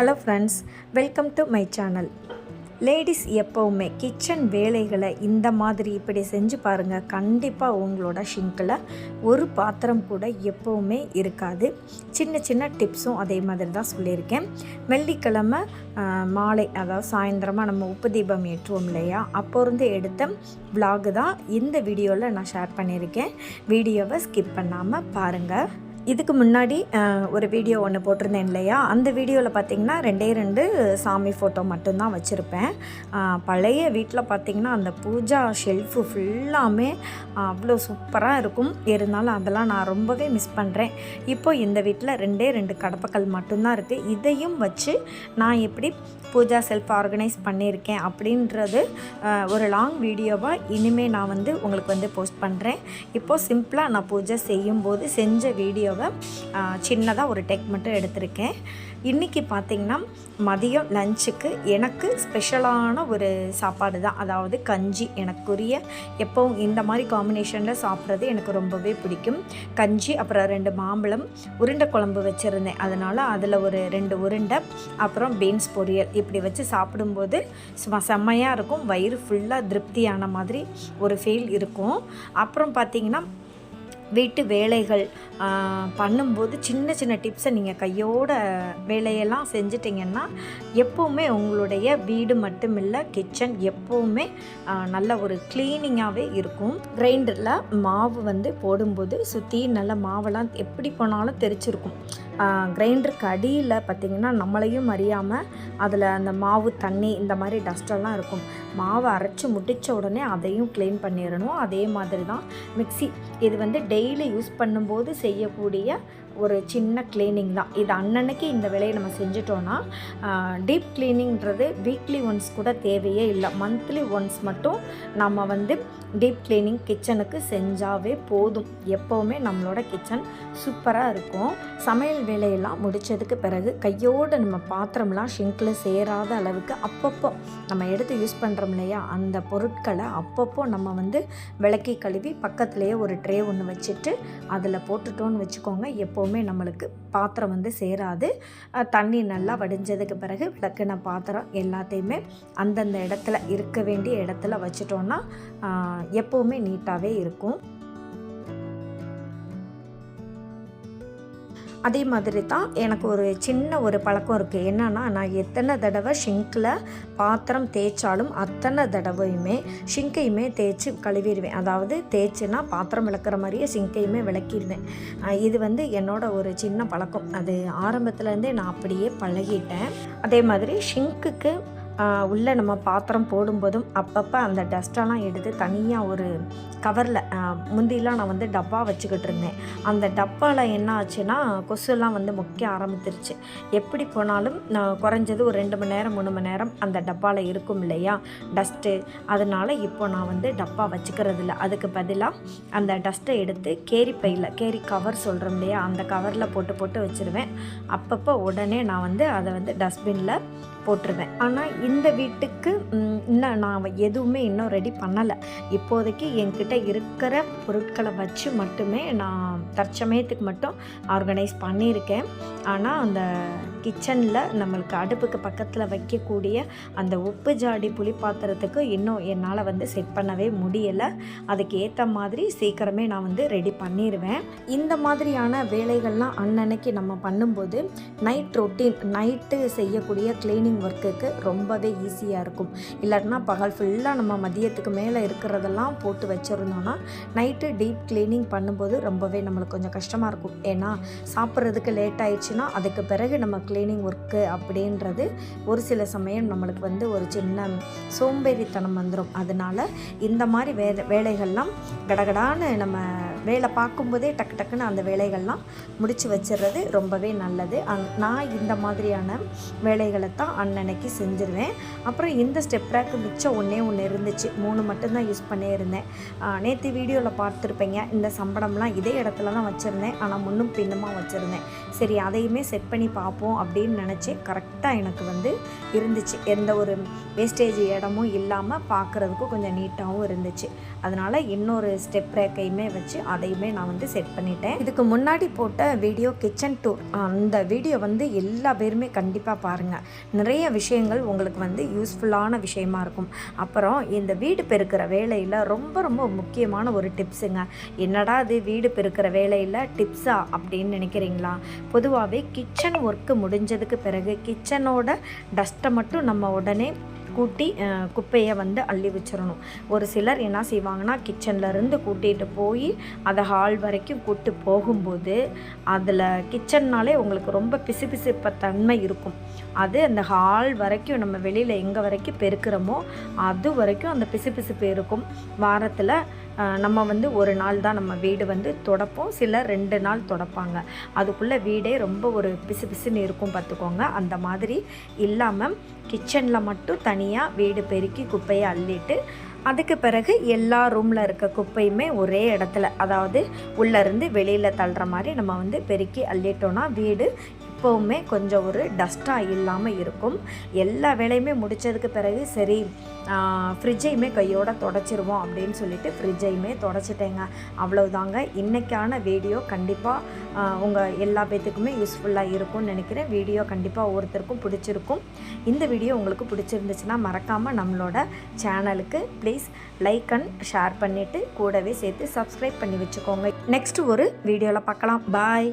Hello friends welcome to my channel ladies எப்போவுமே kitchen வேலைகளை இந்த மாதிரி இப்படி செஞ்சு பாருங்கள் கண்டிப்பாக உங்களோட ஷிங்கில் ஒரு பாத்திரம் கூட எப்போவுமே இருக்காது. சின்ன சின்ன டிப்ஸும் அதே மாதிரி தான் சொல்லியிருக்கேன். வெள்ளிக்கிழமை மாலை அதாவது சாயந்தரமாக நம்ம உப்பு தீபம் ஏற்றுவோம் இல்லையா? அப்போ இருந்து எடுத்த விலாகு தான் இந்த வீடியோவில் நான் ஷேர் பண்ணியிருக்கேன். வீடியோவை ஸ்கிப் பண்ணாமல் பாருங்கள் இதுக்கு முன்னாடி ஒரு வீடியோ ஒன்று போட்டிருந்தேன் இல்லையா? அந்த வீடியோவில் பார்த்தீங்கன்னா ரெண்டே ரெண்டு சாமி ஃபோட்டோ மட்டும்தான் வச்சுருப்பேன். பழைய வீட்டில் பார்த்தீங்கன்னா அந்த பூஜா ஷெல்ஃபு ஃபுல்லாமே அவ்வளோ சூப்பராக இருக்கும். இருந்தாலும் அதெல்லாம் நான் ரொம்பவே மிஸ் பண்ணுறேன் இப்போ இந்த வீட்டில் ரெண்டே ரெண்டு கடப்பக்கல் மட்டும்தான் இருக்குது இதையும் வச்சு நான் எப்படி பூஜா செல்ஃப் ஆர்கனைஸ் பண்ணியிருக்கேன் அப்படின்றது ஒரு லாங் வீடியோவாக இனிமேல் நான் வந்து உங்களுக்கு வந்து போஸ்ட் பண்ணுறேன் இப்போது சிம்பிளாக நான் பூஜை செய்யும்போது செஞ்ச வீடியோவை சின்னதாக ஒரு டெக் மட்டும் எடுத்திருக்கேன். இன்றைக்கி பார்த்திங்கன்னா மதியம் லஞ்சுக்கு எனக்கு ஸ்பெஷலான ஒரு சாப்பாடு தான் அதாவது கஞ்சி. எனக்குரிய எப்போவும் இந்த மாதிரி காம்பினேஷனில் சாப்பிட்றது எனக்கு ரொம்பவே பிடிக்கும். கஞ்சி அப்புறம் ரெண்டு மாம்பழம் உருண்டை குழம்பு வச்சுருந்தேன். அதனால் அதில் ஒரு ரெண்டு உருண்டை அப்புறம் பீன்ஸ் பொரியல். இப்படி வச்சு சாப்பிடும்போது சும்மா செம்மையாக இருக்கும். வயிறு ஃபுல்லாக திருப்தியான மாதிரி ஒரு ஃபீல் இருக்கும். அப்புறம் பார்த்திங்கன்னா வீட்டு வேலைகள் பண்ணும்போது சின்ன சின்ன டிப்ஸை நீங்கள் கையோட வேலையெல்லாம் செஞ்சிட்டிங்கன்னா எப்போவுமே உங்களுடைய வீடு மட்டும் இல்லை கிச்சன் எப்போவுமே நல்ல ஒரு க்ளீனிங்காகவே இருக்கும். கிரைண்டரில் மாவு வந்து போடும்போது சுற்றி நல்ல மாவெல்லாம் எப்படி போனாலும் தெரிச்சிருக்கும். கிரைண்டருக்கு அடியில் பார்த்திங்கன்னா நம்மளையும் அறியாமல் அதில் அந்த மாவு தண்ணி இந்த மாதிரி டஸ்டெல்லாம் இருக்கும். மாவை அரைச்சி முடித்த உடனே அதையும் க்ளீன் பண்ணிடணும். அதே மாதிரி தான் மிக்ஸி இது வந்து டெய்லி யூஸ் பண்ணும்போது செய்யக்கூடிய ஒரு சின்ன க்ளீனிங் தான். இது அன்னன்னைக்கு இந்த வேலையை நம்ம செஞ்சிட்டோன்னா டீப் க்ளீனிங்கிறது வீக்லி ஒன்ஸ் கூட தேவையே இல்லை. மந்த்லி ஒன்ஸ் மட்டும் நம்ம வந்து டீப் க்ளீனிங் கிச்சனுக்கு செஞ்சாவே போதும். எப்போவுமே நம்மளோட கிச்சன் சூப்பராக இருக்கும். சமையல் வேலையெல்லாம் முடித்ததுக்கு பிறகு கையோடு நம்ம பாத்திரம்லாம் ஷிங்கில் சேராத அளவுக்கு அப்பப்போ நம்ம எடுத்து யூஸ் பண்ணுறோம் இல்லையா? அந்த பொருட்களை அப்பப்போ நம்ம வந்து விளக்கி கழுவி பக்கத்துலேயே ஒரு ட்ரே ஒன்று வச்சுட்டு அதில் போட்டுட்டோன்னு வச்சுக்கோங்க. எப்போவுமே நம்மளுக்கு பாத்திரம் வந்து சேராது. தண்ணி நல்லா வடிஞ்சதுக்கு பிறகு விளக்கின பாத்திரம் எல்லாத்தையுமே அந்தந்த இடத்துல இருக்க வேண்டிய இடத்துல வச்சிட்டோன்னா எப்போவுமே நீட்டாகவே இருக்கும். அதே மாதிரி தான் எனக்கு ஒரு சின்ன ஒரு பழக்கம் இருக்குது என்னென்னா நான் எத்தனை தடவை ஷிங்கில் பாத்திரம் தேய்ச்சாலும் அத்தனை தடவையுமே ஷிங்கையுமே தேய்ச்சி கழுவிடுவேன். அதாவது தேய்ச்சின்னா பாத்திரம் விளக்குற மாதிரியே ஷிங்கையுமே விளக்கிடுவேன். இது வந்து என்னோட ஒரு சின்ன பழக்கம். அது ஆரம்பத்துலேருந்தே நான் அப்படியே பழகிட்டேன். அதே மாதிரி ஷிங்க்குக்கு உள்ளே நம்ம பாத்திரம் போடும்போதும் அப்பப்போ அந்த டஸ்ட்டெல்லாம் எடுத்து தனியாக ஒரு கவரில் முந்திலாம் நான் வந்து டப்பா வச்சுக்கிட்டு இருந்தேன். அந்த டப்பாவில் என்ன ஆச்சுன்னா கொசுலாம் வந்து முக்கிய ஆரம்பிச்சிருச்சு. எப்படி போனாலும் நான் குறைஞ்சது ஒரு ரெண்டு மணி நேரம் மூணு மணி நேரம் அந்த டப்பாவில் இருக்கும் இல்லையா டஸ்ட்டு அதனால் இப்போ நான் வந்து டப்பா வச்சுக்கிறது இல்லை. அதுக்கு பதிலாக அந்த டஸ்ட்டை எடுத்து கேரி பையில் கேரி கவர் சொல்கிறோம் இல்லையா அந்த கவரில் போட்டு போட்டு வச்சுருவேன். அப்பப்போ உடனே நான் வந்து அதை வந்து டஸ்ட்பினில் போட்டுருவேன். ஆனால் இந்த வீட்டுக்கு இன்னும் நான் எதுவுமே இன்னும் ரெடி பண்ணலை. இப்போதைக்கு என்கிட்ட இருக்கிற பொருட்களை வச்சு மட்டுமே நான் தற்சமயத்துக்கு மட்டும் ஆர்கனைஸ் பண்ணியிருக்கேன். ஆனால் அந்த கிச்சனில் நம்மளுக்கு அடுப்புக்கு பக்கத்தில் வைக்கக்கூடிய அந்த உப்பு ஜாடி புளி பாத்திரத்துக்கு இன்னும் என்னால் வந்து செட் பண்ணவே முடியலை. அதுக்கு ஏற்ற மாதிரி சீக்கிரமே நான் வந்து ரெடி பண்ணிடுவேன் இந்த மாதிரியான வேலைகள்லாம் அன்னன்னைக்கு நம்ம பண்ணும்போது நைட் ரொட்டீன் நைட்டு செய்யக்கூடிய க்ளீனிங் ஒர்க்குக்கு ரொம்பவே ஈஸியாக இருக்கும். இல்லாட்டினா பகல் ஃபுல்லாக நம்ம மதியத்துக்கு மேலே இருக்கிறதெல்லாம் போட்டு வச்சுருந்தோன்னா நைட்டு டீப் க்ளீனிங் பண்ணும்போது ரொம்பவே நம்மளுக்கு கொஞ்சம் கஷ்டமாக இருக்கும். ஏன்னா சாப்பிட்றதுக்கு லேட் ஆயிடுச்சுன்னா அதுக்கு பிறகு நம்ம க்ளீனிங் ஒர்க்கு அப்படின்றது ஒரு சில சமயம் நம்மளுக்கு வந்து ஒரு சின்ன சோம்பேறித்தனம் வந்துடும் அதனால் இந்த மாதிரி வே வேலைகள்லாம் கடகடான்னு நம்ம வேலை பார்க்கும்போதே டக்கு டக்குன்னு அந்த வேலைகள்லாம் முடித்து வச்சிடுறது ரொம்பவே நல்லது. அந் நான் இந்த மாதிரியான வேலைகளை தான் அன்னன்னைக்கு செஞ்சுருவேன். அப்புறம் இந்த ஸ்டெப் ரேக்கு மிச்சம் ஒன்றே ஒன்று இருந்துச்சு. மூணு மட்டும்தான் யூஸ் பண்ணியிருந்தேன். நேற்று வீடியோவில் பார்த்துருப்பீங்க இந்த சம்பளம்லாம் இதே இடத்துல தான் வச்சுருந்தேன். ஆனால் முன்னும் பின்னுமாக வச்சுருந்தேன். சரி அதையுமே செட் பண்ணி பார்ப்போம் அப்படின்னு நினச்சி கரெக்டாக எனக்கு வந்து இருந்துச்சு. எந்த ஒரு வேஸ்டேஜ் இடமும் இல்லாமல் பார்க்குறதுக்கும் கொஞ்சம் நீட்டாகவும் இருந்துச்சு. அதனால் இன்னொரு ஸ்டெப் ரேக்கையுமே வச்சு அதையுமே நான் வந்து செட் பண்ணிட்டேன். இதுக்கு முன்னாடி போட்ட வீடியோ கிச்சன் டூர் அந்த வீடியோ வந்து எல்லா பேருமே கண்டிப்பாக பாருங்கள் நிறைய விஷயங்கள் உங்களுக்கு வந்து யூஸ்ஃபுல்லான விஷயமா இருக்கும். அப்புறம் இந்த வீடு பெருக்கிற வேலையில் ரொம்ப ரொம்ப முக்கியமான ஒரு டிப்ஸுங்க என்னடா இது வீடு பெருக்கிற வேலையில் டிப்ஸா அப்படின்னு நினைக்கிறீங்களா? பொதுவாகவே கிச்சன் ஒர்க்கு முடிஞ்சதுக்கு பிறகு கிச்சனோட டஸ்ட்டை மட்டும் நம்ம உடனே கூட்டி குப்பையை வந்து அள்ளி வச்சிடணும். ஒரு சிலர் என்ன செய்வாங்கன்னா கிச்சன்லேருந்து கூட்டிகிட்டு போய் அதை ஹால் வரைக்கும் கூட்டு போகும்போது அதில் கிச்சன்னாலே உங்களுக்கு ரொம்ப பிசுபிசுப்ப தன்மை இருக்கும். அது அந்த ஹால் வரைக்கும் நம்ம வெளியில் எங்கே வரைக்கும் பெருக்கிறோமோ அது வரைக்கும் அந்த பிசுபிசுப்பு இருக்கும். வாரத்தில் நம்ம வந்து ஒரு நாள் தான் நம்ம வீடு வந்து தொடப்போம். சிலர் ரெண்டு நாள் தொடப்பாங்க. அதுக்குள்ளே வீடே ரொம்ப ஒரு பிசு பிசுன்னு இருக்கும் பார்த்துக்கோங்க. அந்த மாதிரி இல்லாமல் கிச்சனில் மட்டும் தனியாக வீடு பெருக்கி குப்பையை அள்ளிட்டு அதுக்கு பிறகு எல்லா ரூமில் இருக்க குப்பையுமே ஒரே இடத்துல அதாவது உள்ளேருந்து வெளியில் தள்ளுற மாதிரி நம்ம வந்து பெருக்கி அள்ளிட்டோன்னா வீடு எப்போவுமே கொஞ்சம் ஒரு டஸ்ட்டாக இல்லாமல் இருக்கும். எல்லா வேலையுமே முடித்ததுக்கு பிறகு சரி ஃப்ரிட்ஜையுமே கையோடு தொடச்சிருவோம் அப்படின்னு சொல்லிட்டு ஃப்ரிட்ஜையுமே தொடச்சிட்டேங்க. அவ்வளவுதாங்க. இன்றைக்கான வீடியோ கண்டிப்பாக உங்கள் எல்லா பேத்துக்குமே யூஸ்ஃபுல்லாக இருக்கும்னு நினைக்கிறேன். வீடியோ கண்டிப்பாக ஒவ்வொருத்தருக்கும் பிடிச்சிருக்கும். இந்த வீடியோ உங்களுக்கு பிடிச்சிருந்துச்சுன்னா மறக்காமல் நம்மளோட சேனலுக்கு ப்ளீஸ் லைக் அண்ட் ஷேர் பண்ணிவிட்டு கூடவே சேர்த்து சப்ஸ்கிரைப் பண்ணி வச்சுக்கோங்க. நெக்ஸ்ட் ஒரு வீடியோவில் பார்க்கலாம். பாய்